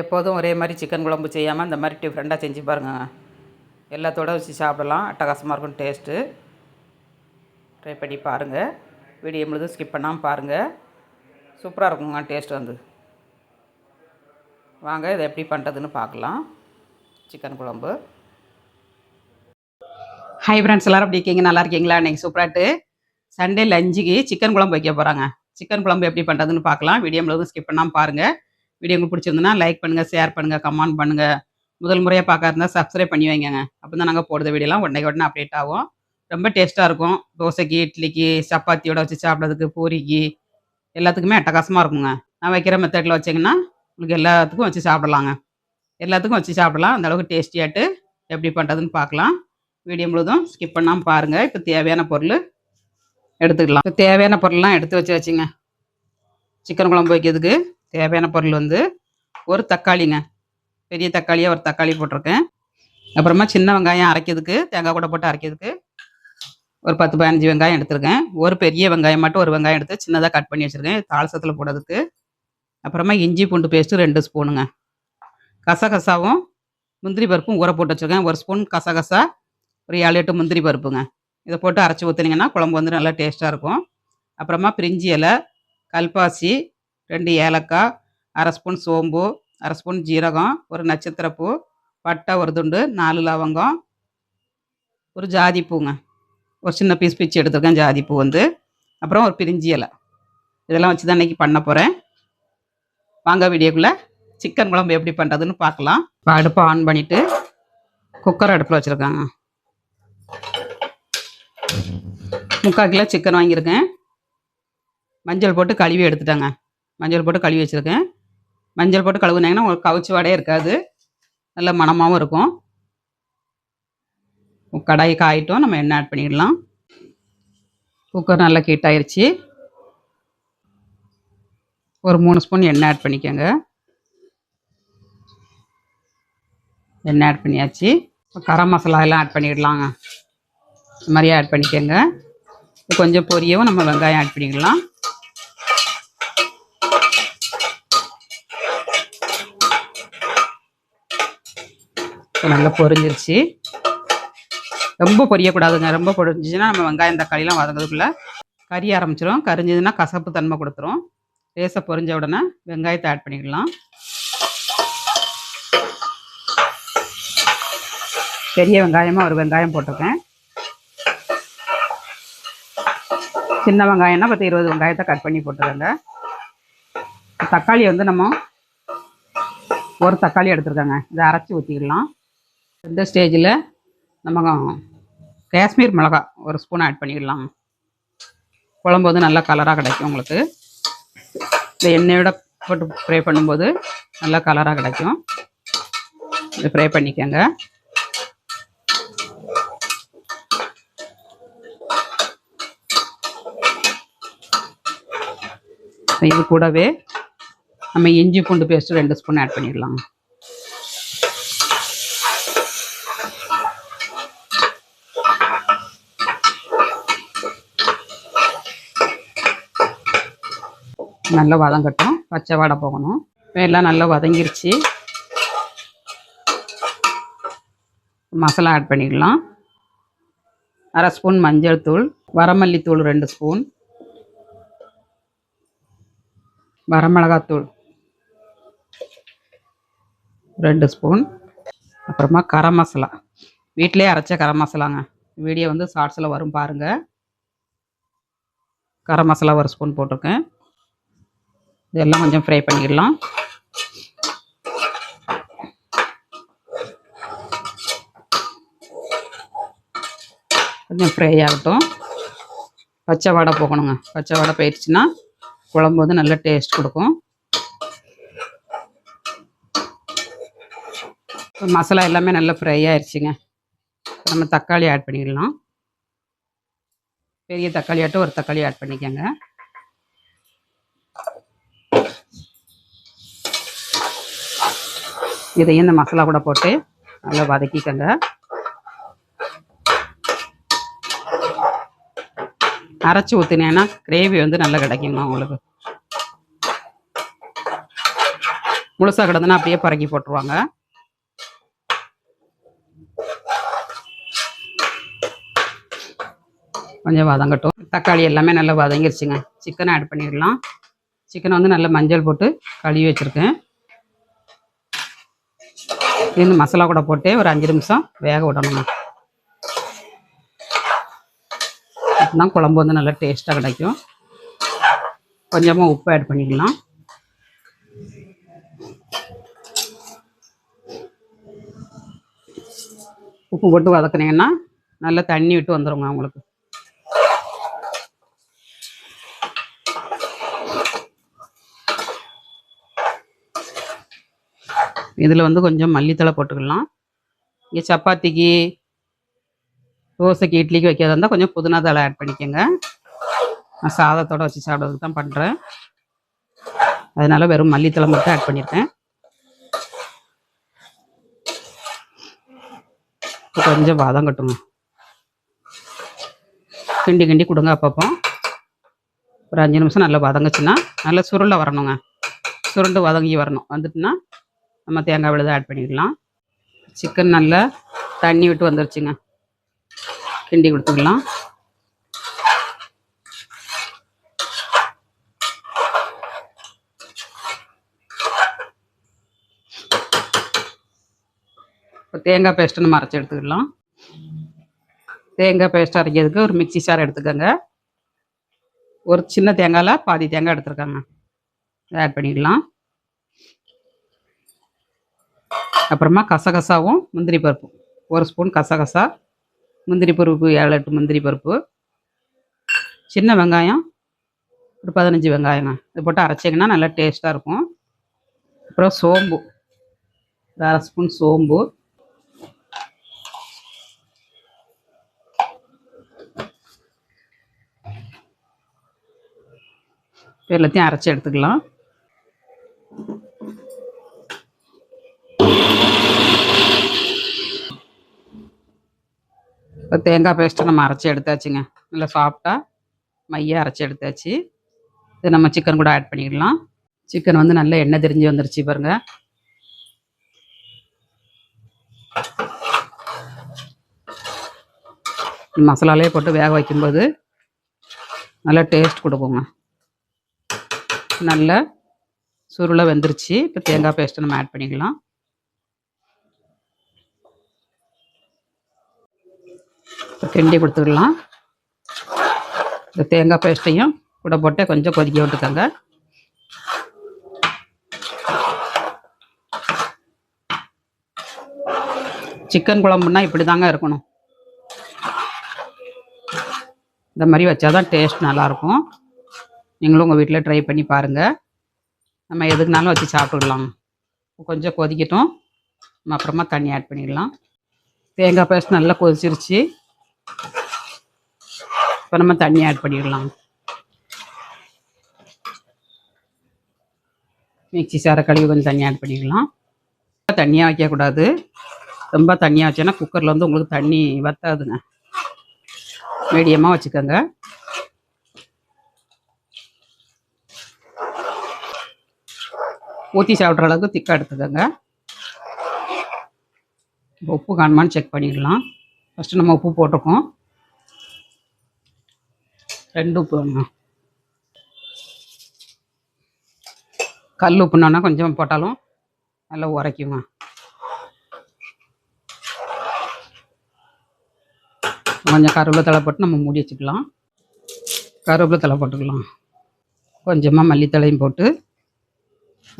எப்போதும் ஒரே மாதிரி சிக்கன் குழம்பு செய்யாமல் இந்த மாதிரி டிஃப்ரெண்ட்டாக செஞ்சு பாருங்கள் எல்லாத்தோட வச்சு சாப்பிடலாம். அட்டகாசமாக இருக்கும் டேஸ்ட்டு. ட்ரை பண்ணி பாருங்கள் வீடியோ முழுதும் ஸ்கிப் பண்ணாமல் பாருங்கள் சூப்பராக இருக்குங்க டேஸ்ட் வந்து. வாங்க இதை எப்படி பண்ணுறதுன்னு பார்க்கலாம். சிக்கன் குழம்பு. ஹை ஃப்ரெண்ட்ஸ் எல்லோரும் அப்படி இருக்கீங்க? நல்லா இருக்கீங்களா? இன்றைக்கி சூப்பராட்டு சண்டே லஞ்சுக்கு சிக்கன் குழம்பு வைக்க போகிறாங்க சிக்கன் குழம்பு எப்படி பண்ணுறதுன்னு பார்க்கலாம். வீடியோ முழுவதும் ஸ்கிப் பண்ணாமல் பாருங்கள் வீடியோ உங்களுக்கு பிடிச்சிருந்துன்னா லைக் பண்ணுங்கள் ஷேர் பண்ணுங்கள் கமெண்ட் பண்ணுங்கள் முதல் முறையாக பார்க்க இருந்தால் சப்ஸ்கிரைப் பண்ணி வைங்கங்க. அப்போ தான் நாங்கள் போடுற வீடியோலாம் உடனே உடனே அப்டேட் ஆகும். ரொம்ப டேஸ்ட்டாக இருக்கும். தோசைக்கு இட்லிக்கு சப்பாத்தியோட வச்சு சாப்பிட்றதுக்கு பூரிக்கு எல்லாத்துக்குமே அட்டகாசமாக இருக்குங்க. நான் வைக்கிற மெத்தடில் வச்சிங்கன்னா உங்களுக்கு எல்லாத்துக்கும் வச்சு சாப்பிடலாங்க. எல்லாத்துக்கும் வச்சு சாப்பிடலாம். அந்த அளவுக்கு டேஸ்டியாட்டு எப்படி பண்ணுறதுன்னு பார்க்கலாம். வீடியோ முழுதும் ஸ்கிப் பண்ணாமல் பாருங்கள் இப்போ தேவையான பொருள் எடுத்துக்கலாம். இப்போ தேவையான பொருள்லாம் எடுத்து வச்சு வச்சுங்க சிக்கன் குழம்பு வைக்கிறதுக்கு. தேவையான பொருள் வந்து ஒரு தக்காளிங்க. பெரிய தக்காளியாக ஒரு தக்காளி போட்டிருக்கேன். அப்புறமா சின்ன வெங்காயம் அரைக்கிறதுக்கு தேங்காய் கூட போட்டு அரைக்கிறதுக்கு ஒரு பத்து பதினஞ்சு வெங்காயம் எடுத்திருக்கேன். ஒரு பெரிய வெங்காயம் மட்டும் ஒரு வெங்காயம் எடுத்து சின்னதாக கட் பண்ணி வச்சுருக்கேன். தாளசத்தில் போடுறதுக்கு. அப்புறமா இஞ்சி பூண்டு பேஸ்ட்டு ரெண்டு ஸ்பூனுங்க கசகசாவும் முந்திரி பருப்பும் ஊற போட்டு வச்சுருக்கேன். ஒரு ஸ்பூன் கசகசா ஒரு ஏழு எட்டு முந்திரி பருப்புங்க. இதை போட்டு அரைச்சி ஊற்றுனீங்கன்னா குழம்பு வந்து நல்லா டேஸ்ட்டாக இருக்கும். அப்புறமா பிரிஞ்சி இலை கல்பாசி ரெண்டு ஏலக்காய் அரை ஸ்பூன் சோம்பு அரை ஸ்பூன் ஜீரகம் ஒரு நட்சத்திரப்பூ பட்டை ஒரு துண்டு நாலு லவங்கம் ஒரு ஜாதி பூங்க. ஒரு சின்ன பீஸ் பிச்சு எடுத்துருக்கேன் ஜாதி பூ வந்து. அப்புறம் ஒரு பிரிஞ்சி இலை. இதெல்லாம் வச்சு தான் இன்றைக்கி பண்ண போகிறேன் வாங்க வீடியோக்குள்ளே. சிக்கன் குழம்பு எப்படி பண்ணுறதுன்னு பார்க்கலாம். இப்போ அடுப்பை ஆன் பண்ணிவிட்டு குக்கர் அடுப்பில் வச்சுருக்காங்க. முக்கால் கிலோ சிக்கன் வாங்கியிருக்கேன். மஞ்சள் போட்டு கழுவி எடுத்துட்டாங்க. மஞ்சள் போட்டு கழுவி வச்சுருக்கேன். மஞ்சள் போட்டு கழுவுனாங்கன்னா உங்களுக்கு கவுச்சி வாடையே இருக்காது. நல்ல மணமாகவும் இருக்கும். கடாய் காயிட்டும். நம்ம எண்ணெய் ஆட் பண்ணிடலாம். குக்கர் நல்லா ஹீட் ஒரு மூணு ஸ்பூன் எண்ணெய் ஆட் பண்ணிக்கோங்க. எண்ணெய் ஆட் பண்ணியாச்சு. இப்போ கரம் மசாலா எல்லாம் ஆட் பண்ணிடலாங்க. இந்த மாதிரி ஆட் பண்ணிக்கோங்க. கொஞ்சம் பொரியவும் நம்ம வெங்காயம் ஆட் பண்ணிக்கலாம் இப்போ நல்லா பொரிஞ்சிருச்சு. ரொம்ப பொரியக்கூடாதுங்க. ரொம்ப பொரிஞ்சிச்சுன்னா நம்ம வெங்காயம் தக்காளிலாம் வதங்கிறதுக்குள்ளே கறி ஆரம்பிச்சிடும் கரிஞ்சதுன்னா கசப்பு தன்மை கொடுத்துரும். லேசாக பொரிஞ்ச உடனே வெங்காயத்தை ஆட் பண்ணிக்கலாம். பெரிய வெங்காயமாக ஒரு வெங்காயம் போட்டிருக்கேன். சின்ன வெங்காயம்னா பத்து இருபது வெங்காயத்தை கட் பண்ணி போட்டுருங்க தக்காளி வந்து நம்ம ஒரு தக்காளி எடுத்துருக்கோங்க. இதை அரைச்சி ஊற்றிக்கலாம் இந்த ஸ்டேஜில் நம்ம காஷ்மீர் மிளகா ஒரு ஸ்பூன் ஆட் பண்ணிடலாம். குழம்பு வந்து நல்லா கலராக கிடைக்கும் உங்களுக்கு. இந்த எண்ணெயோட போட்டு ஃப்ரை பண்ணும்போது நல்லா கலராக கிடைக்கும். இதை ஃப்ரை பண்ணிக்கோங்க. இது கூடவே நம்ம இஞ்சி பூண்டு பேஸ்ட்டு ரெண்டு ஸ்பூன் ஆட் பண்ணிடலாம். நல்லா வதங்கட்டும் பச்சை வாடை போகணும். எல்லாம் நல்லா வதங்கிருச்சு. மசாலா ஆட் பண்ணிக்கலாம். அரை ஸ்பூன் மஞ்சள் தூள் வரமல்லித்தூள் ரெண்டு ஸ்பூன் வரமிளகாத்தூள் ரெண்டு ஸ்பூன் அப்புறமா கரம் மசாலா. வீட்டிலே அரைச்ச கரம் மசாலாங்க. வீடியோ வந்து ஷார்ட்ஸில் வரும் பாருங்கள் கரம் மசாலா ஒரு ஸ்பூன் போட்டிருக்கேன். இதெல்லாம் கொஞ்சம் ஃப்ரை பண்ணிடலாம். கொஞ்சம் ஃப்ரை ஆகட்டும். பச்சை வடை போகணுங்க. பச்சை வடை போயிடுச்சுன்னா குழம்பு வந்து நல்ல டேஸ்ட் கொடுக்கும். மசாலா எல்லாமே நல்லா ஃப்ரை ஆயிடுச்சுங்க நம்ம தக்காளி ஆட் பண்ணிடலாம். பெரிய தக்காளி ஆட்டும் ஒரு தக்காளி ஆட் பண்ணிக்கோங்க. இதையும் இந்த மசாலா கூட போட்டு நல்லா வதக்கிக்கங்க. அரைச்சி ஊற்றினேன்னா கிரேவி வந்து நல்லா கிடைக்குமா உங்களுக்கு. முழுசாக கிடந்துன்னா அப்படியே பறக்கி போட்டுருவாங்க. கொஞ்சம் வதங்கட்டும். தக்காளி எல்லாமே நல்லா வதங்கிருச்சுங்க. சிக்கனை ஆட் பண்ணிடலாம். சிக்கனை வந்து நல்லா மஞ்சள் போட்டு கழுவி வச்சுருக்கேன். இது மசாலா கூட போட்டு ஒரு அஞ்சு நிமிஷம் வேக விடணுங்க அப்பதான் குழம்பு வந்து நல்லா டேஸ்ட்டாக கிடைக்கும். கொஞ்சமாக உப்பு ஆட் பண்ணிக்கலாம். உப்பு போட்டு வதக்குனீங்கன்னா நல்லா தண்ணி விட்டு வந்துடுங்க உங்களுக்கு. இதில் வந்து கொஞ்சம் மல்லித்தழை போட்டுக்கலாம். இங்கே சப்பாத்திக்கு தோசைக்கு இட்லிக்கு வைக்கிறதா இருந்தால் கொஞ்சம் புதினா தழை ஆட் பண்ணிக்கோங்க. நான் சாதத்தோடு வச்சு சாப்பிட்றதுக்கு தான் பண்ணுறேன் அதனால் வெறும் மல்லித்தழை மட்டும் ஆட் பண்ணியிருக்கேன் கொஞ்சம் வாதம் கட்டுங்க. கிண்டி கிண்டி கொடுங்க அப்பப்போ. ஒரு அஞ்சு நிமிஷம் நல்லா வதங்குச்சுன்னா நல்லா சுருளை வரணுங்க. சுருண்டு வதங்கி வரணும். வந்துட்டுனா நம்ம தேங்காய் விழுது ஆட் பண்ணிக்கலாம். சிக்கன் நல்லா தண்ணி விட்டு வந்துருச்சுங்க. கிண்டி கொடுத்துக்கலாம் இப்போ தேங்காய் பேஸ்ட்டு நம்ம அரைச்சி எடுத்துக்கலாம். தேங்காய் பேஸ்ட் அரைக்கிறதுக்கு ஒரு மிக்சி சார் எடுத்துக்கோங்க. ஒரு சின்ன தேங்காயில் பாதி தேங்காய் எடுத்துருக்காங்க. ஆட் பண்ணிக்கலாம். அப்புறமா கசகசாவும் முந்திரி பருப்பு. ஒரு ஸ்பூன் கசகசா முந்திரி பருப்பு ஏழு எட்டு முந்திரி பருப்பு. சின்ன வெங்காயம் ஒரு பதினஞ்சு வெங்காயங்க. இது போட்டு அரைச்சிங்கன்னா நல்லா டேஸ்ட்டாக இருக்கும். அப்புறம் சோம்பு. ஒரு அரை ஸ்பூன் சோம்பு. எல்லாத்தையும் அரைச்சி எடுத்துக்கலாம். இப்போ தேங்காய் பேஸ்ட்டை நம்ம அரைச்சி எடுத்தாச்சுங்க. நல்லா சாஃப்டாக மையாக அரைச்சி எடுத்தாச்சு. இது நம்ம சிக்கன் கூட ஆட் பண்ணிடலாம். சிக்கன் வந்து நல்லா எண்ணெய் தெரிஞ்சு வந்துருச்சு பாருங்க. மசாலாலே போட்டு வேக வைக்கும்போது நல்லா டேஸ்ட் கொடுக்குங்க. நல்லா சுருளை வெந்துருச்சு. இப்போ தேங்காய் பேஸ்ட்டை நம்ம ஆட் பண்ணிக்கலாம் இப்போ கிண்டி கொடுத்துடலாம். இந்த தேங்காய் பேஸ்ட்டையும் கூட போட்டு கொஞ்சம் கொதிக்க விட்டுக்கோங்க. சிக்கன் குழம்புனா இப்படி தாங்க இருக்கணும். இந்த மாதிரி வச்சாதான் டேஸ்ட் நல்லாயிருக்கும். நீங்களும் உங்கள் வீட்டில் ட்ரை பண்ணி பாருங்கள் நம்ம எதுக்குனாலும் வச்சு சாப்பிட்டுக்கலாம் கொஞ்சம் கொதிக்கட்டும். நம்ம அப்புறமா தண்ணி ஆட் பண்ணிடலாம். தேங்காய் பேஸ்ட் நல்லா கொதிச்சிருச்சு. இப்போ நம்ம தண்ணி ஆட் பண்ணிடலாம். மிக்சி சார கழுவி கொஞ்சம் தண்ணி ஆட் பண்ணிக்கலாம் தண்ணியாக வைக்கக்கூடாது ரொம்ப தண்ணியாக வச்சேன்னா குக்கரில் வந்து உங்களுக்கு தண்ணி வத்தாதுங்க. மீடியமாக வச்சுக்கோங்க. ஊற்றி சாப்பிட்ற அளவுக்கு திக்காக எடுத்துக்கோங்க. உப்பு காணுமான்னு செக் பண்ணிடலாம். ஃபஸ்ட்டு நம்ம உப்பு போட்டிருக்கோம். ரெண்டு உப்பு வேணும் கல் உப்புனா கொஞ்சம் போட்டாலும் நல்லா உரைக்குங்க. கொஞ்சம் கருவேப்பிலை தலை போட்டு நம்ம மூடி வச்சுக்கலாம். கருவேப்பிலை தலை போட்டுக்கலாம். கொஞ்சமாக மல்லித்தலையும் போட்டு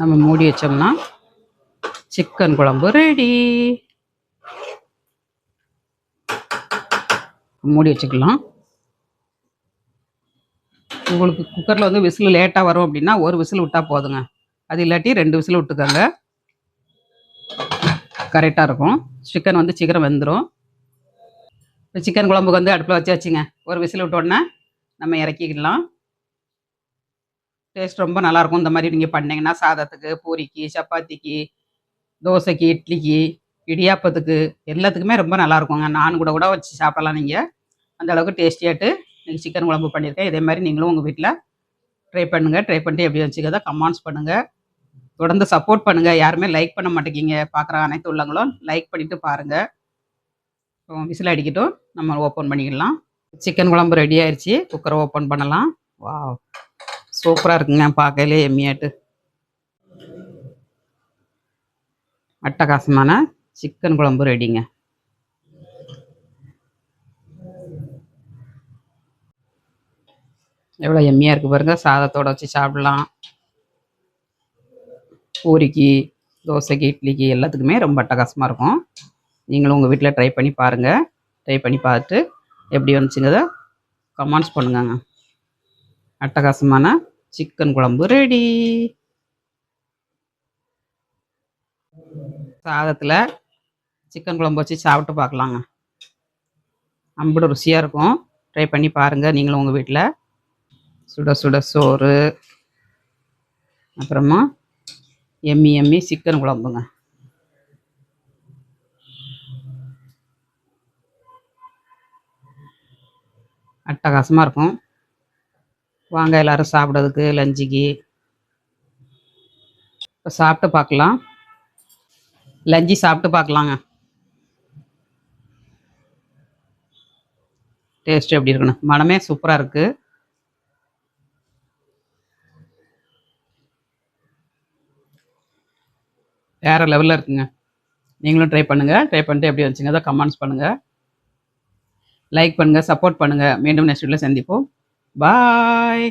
நம்ம மூடி வச்சோம்னா சிக்கன் குழம்பு ரெடி மூடி வச்சுக்கலாம். உங்களுக்கு குக்கரில் வந்து விசில் லேட்டாக வரும் அப்படின்னா ஒரு விசில் விட்டால் போதுங்க. அது இல்லாட்டி ரெண்டு விசில் விட்டுக்கோங்க. கரெக்டாக இருக்கும். சிக்கன் வந்து சீக்கிரம் வெந்துடும் இப்போ சிக்கன் குழம்புக்கு வந்து அடுப்பில் வச்சாச்சுங்க. ஒரு விசில் விட்ட உடனே நம்ம இறக்கிக்கலாம். டேஸ்ட் ரொம்ப நல்லாயிருக்கும் இந்த மாதிரி நீங்கள் பண்ணிங்கன்னா சாதத்துக்கு பூரிக்கு சப்பாத்திக்கு தோசைக்கு இட்லிக்கு இடியாப்பத்துக்கு எல்லாத்துக்குமே ரொம்ப நல்லா இருக்குங்க நான் கூட கூட வச்சு சாப்பிடலாம் நீங்கள் அந்த அளவுக்கு டேஸ்டியாட்டு நீங்கள் சிக்கன் குழம்பு பண்ணியிருக்கேன். இதே மாதிரி நீங்களும் உங்கள் வீட்டில் ட்ரை பண்ணுங்கள் ட்ரை பண்ணிட்டு எப்படி வச்சுக்கதா கமெண்ட்ஸ் பண்ணுங்கள் தொடர்ந்து சப்போர்ட் பண்ணுங்கள் யாருமே லைக் பண்ண மாட்டேங்கிங்க பார்க்குற அனைத்து உள்ளங்களும் லைக் பண்ணிவிட்டு பாருங்கள் விசில் அடிக்கட்டும். நம்ம ஓப்பன் பண்ணிக்கலாம். சிக்கன் குழம்பு ரெடி ஆயிடுச்சு குக்கரை ஓப்பன் பண்ணலாம். வா சூப்பராக இருக்குங்க. பார்க்கலே எம்மியாட்டு. அட்டகாசமான சிக்கன் குழம்பு ரெடிங்க. எவ்வளோ எம்மியாக இருக்குது பாருங்கள் சாதத்தோட வச்சு சாப்பிடலாம். பூரிக்கு தோசைக்கு இட்லிக்கு எல்லாத்துக்குமே ரொம்ப அட்டகாசமாக இருக்கும். நீங்களும் உங்கள் வீட்டில் ட்ரை பண்ணி பாருங்கள் ட்ரை பண்ணி பார்த்துட்டு எப்படி வந்துச்சுங்கிறத கமெண்ட்ஸ் பண்ணுங்கங்க. அட்டகாசமான சிக்கன் குழம்பு ரெடி. சாதத்தில் சிக்கன் குழம்பு வச்சு சாப்பிட்டு பார்க்கலாங்க. அம்புடு ருசியாக இருக்கும். ட்ரை பண்ணி பாருங்கள் நீங்களும் உங்கள் வீட்டில் சுட சுட சோறு. அப்புறமா எம்மி எம்மி சிக்கன் குழம்புங்க. அட்டகாசமாக இருக்கும். வாங்க எல்லாரும் சாப்பிட்றதுக்கு லஞ்சுக்கு. இப்போ சாப்பிட்டு பார்க்கலாம். லஞ்சி சாப்பிட்டு பார்க்கலாங்க. டேஸ்ட் எப்படி இருக்குன்னு. மனமே சூப்பராக இருக்குது வேறு லெவலில் இருக்குங்க. நீங்களும் ட்ரை பண்ணுங்கள் ட்ரை பண்ணிட்டு எப்படி வச்சுங்க அதை கமெண்ட்ஸ் பண்ணுங்கள் லைக் பண்ணுங்கள் சப்போர்ட் பண்ணுங்கள் மீண்டும் நெக்ஸ்ட் வீட்டில் சந்திப்போம். பாய்